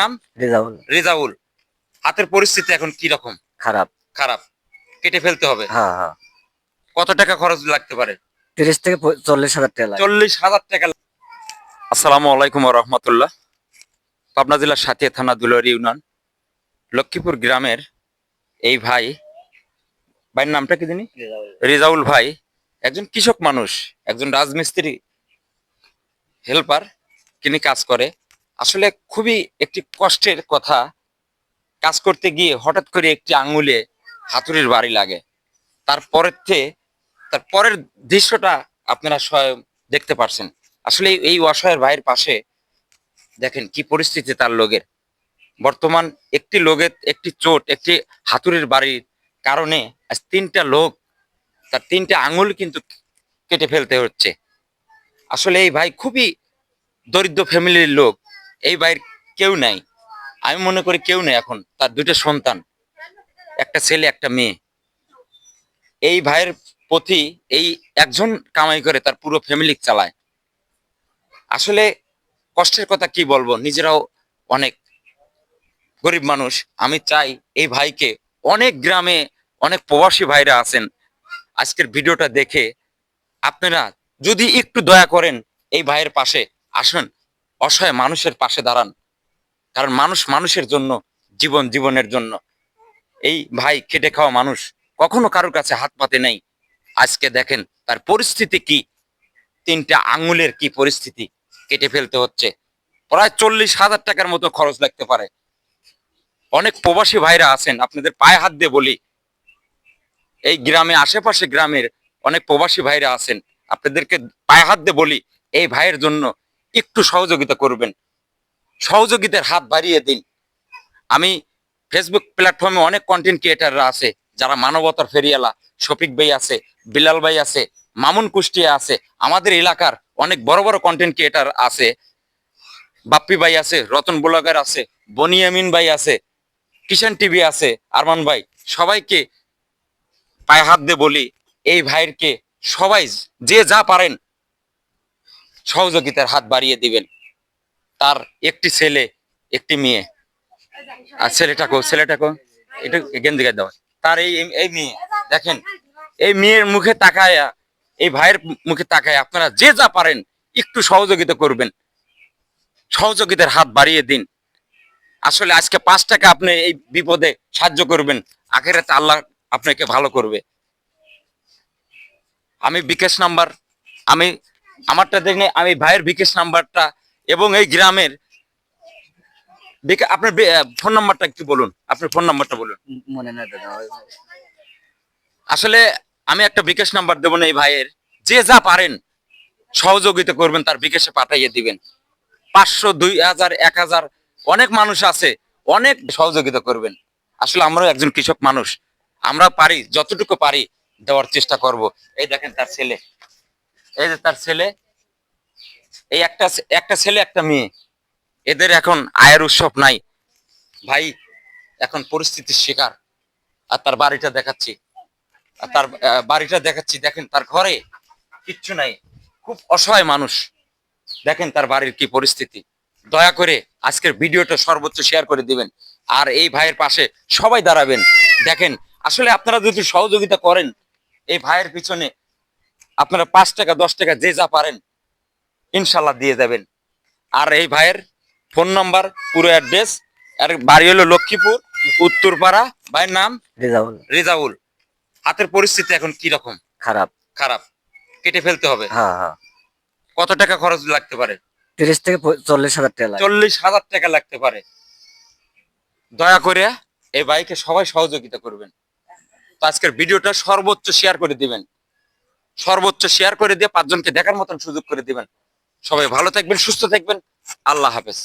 নাম? রেজাউল। রেজাউল। হাতের পরিস্থিতি এখন কি রকম? খারাপ। খারাপ। কেটে ফেলতে হবে। হ্যাঁ হ্যাঁ। কত টাকা খরচ লাগতে পারে? তিরিশ থেকে চল্লিশ হাজার টাকা চল্লিশ হাজার টাকা আসসালামু আলাইকুম রহমতুল্লাহ। পাবনা জেলার সাথিয়া থানা দুলার ইউনিয়ন লক্ষ্মীপুর গ্রামের এই ভাই ভাইয়ের নামটা কি জানি? রেজাউল ভাই একজন কৃষক মানুষ একজন রাজমিস্ত্রি হেল্পার তিনি কাজ করে। আসলে খুবই একটি কষ্টের কথা কাজ করতে গিয়ে হঠাৎ করে একটি আঙ্গুলে হাতুড়ির বাড়ি লাগে। তারপরের থেকে তার পরের দৃশ্যটা আপনারা স্বয়ং দেখতে পারছেন। আসলে এই অসহায়ের ভাইয়ের পাশে দেখেন কি পরিস্থিতি তার লোকের। বর্তমান একটি লোকের, একটি চোট, একটি হাতুড়ির বাড়ির কারণে আজ তিনটা লোক, তার তিনটা আঙুল কিন্তু কেটে ফেলতে হচ্ছে। আসলে এই ভাই খুবই দরিদ্র ফ্যামিলির লোক। এই ভাইয়ের কেউ নাই। আমি মনে করি কেউ নেই এখন, তার দুটো সন্তান, একটা ছেলে, একটা মেয়ে। এই ভাইয়ের প্রতি এই একজন কামাই করে তার পুরো ফ্যামিলি চালায়। আসলে কষ্টের কথা কি বলব, নিজেরাও অনেক গরিব মানুষ। আমি চাই এই ভাইকে অনেক গ্রামে অনেক প্রবাসী ভাইরা আছেন, আজকের ভিডিওটা দেখে আপনারা যদি একটু দয়া করেন এই ভাইয়ের পাশে আসুন। অসহায় মানুষের পাশে দাঁড়ান। কারণ মানুষ মানুষের জন্য, জীবন জীবনের জন্য। এই ভাই খেটে খাওয়া মানুষ কখনো কারোর কাছে হাত পাতে নেই। আজকে দেখেন তার পরিস্থিতি কি? তিনটা আঙ্গুলের কি পরিস্থিতি কেটে ফেলতে হচ্ছে। প্রায় চল্লিশ হাজার টাকার মতো খরচ লাগতে পারে। অনেক প্রবাসী ভাইরা আছেন, আপনাদের পায়ে হাত দিয়ে বলি। এই গ্রামে, আশেপাশে গ্রামের অনেক প্রবাসী ভাইরা আছেন, আপনাদেরকে পায়ে হাত দিয়ে বলি, এই ভাইয়ের জন্য একটু সহযোগিতা করবেন। সহযোগিতার হাত বাড়িয়ে দিন। আমি ফেসবুক প্ল্যাটফর্মে অনেক কন্টেন্ট ক্রিয়েটাররা আছে, যারা মানবতার ফেরিয়ালা শফিক ভাই আছে, বিলাল ভাই আছে, মামুন কুষ্টিয়া আছে, আমাদের এলাকার অনেক বড় বড় কন্টেন্ট ক্রিয়েটার আছে। বাপ্পি ভাই আছে, রতন ব্লগার আছে বনিয়ামিন ভাই আছে কিষান টিভি আছে, আরমান ভাই, সবাইকে পায়ে হাত দিয়ে বলি, এই ভাইয়েরকে সবাই যে যা পারেন সহযোগিতার হাত বাড়িয়ে দিবেন। তার একটি ছেলে, একটি মেয়ে। আর ছেলেটাকে ছেলেটাকে এটা গেঞ্জি দেওয়া। তার এই এই- এই মেয়ে, দেখেন, এই মেয়ের মুখে তাকায়া, এই ভাইয়ের মুখে তাকায় আপনারা যে যা পারেন একটু সহযোগিতা করবেন। সহযোগিতার হাত বাড়িয়ে দিন। আসলে আজকে পাঁচ টাকা আপনি এই বিপদে সাহায্য করবেন, আখেরাতে আল্লাহ আপনাকে ভালো করবে। আমি বিকাশ নাম্বার, আমি আমারটা দেখলে আমি ভাইয়ের বিকাশ নাম্বারটা এবং এই গ্রামের আপনার ফোন নাম্বারটা একটু বলুন আপনার ফোন নাম্বারটা বলুন। মনে না দাদা আসলে আমি একটা বিকাশ নাম্বার দেবো না এই ভাইয়ের যে যা পারেন সহযোগিতা করবেন তার বিকাশে পাঠাইয়ে দিবেন। পাঁচশো দুই হাজার এক হাজার অনেক মানুষ আছে অনেক সহযোগিতা করবেন। আসলে আমরাও একজন কৃষক মানুষ আমরা পারি যতটুকু পারি দেওয়ার চেষ্টা করব। এই দেখেন তার ছেলে। এই যে তার ছেলে, এই একটা একটা ছেলে, একটা মেয়ে। এদের এখন আয়ের উৎসব নাই। ভাই, এখন পরিস্থিতির শিকার। আর তার বাড়িটা দেখাচ্ছি। আর তার বাড়িটা দেখাচ্ছি। দেখেন তার ঘরে কিচ্ছু নাই। খুব অসহায় মানুষ। দেখেন তার বাড়ির কি পরিস্থিতি। দয়া করে আজকের ভিডিওটা সর্বোচ্চ শেয়ার করে দিবেন। আর এই ভাইয়ের পাশে সবাই দাঁড়াবেন। দেখেন, আসলে আপনারা যদি সহযোগিতা করেন, এই ভাইয়ের পিছনে আপনারা পাঁচ টাকা দশ টাকা যে যা পারেন ইনশাল্লাহ দিয়ে দেবেন। আর এই ভাইয়ের ফোন নাম্বার পুরো অ্যাড্রেস আর বাড়ি হলো লক্ষ্মীপুর উত্তরপাড়া ভাইয়ের নাম? রেজাউল। রেজাউল। হাতের পরিস্থিতি এখন কি রকম? খারাপ। খারাপ। কেটে ফেলতে হবে। হ্যাঁ হ্যাঁ। কত টাকা খরচ লাগতে পারে? তিরিশ থেকে চল্লিশ হাজার টাকা চল্লিশ হাজার টাকা লাগতে পারে। দয়া করে এই বাইকে সবাই সহযোগিতা করবেন। তো আজকের ভিডিওটা সর্বোচ্চ শেয়ার করে দিবেন। সর্বোচ্চ শেয়ার করে দিয়ে পাঁচজনকে দেখার মতন সুযোগ করে দিবেন। সবাই ভালো থাকবেন, সুস্থ থাকবেন। আল্লাহ হাফেজ।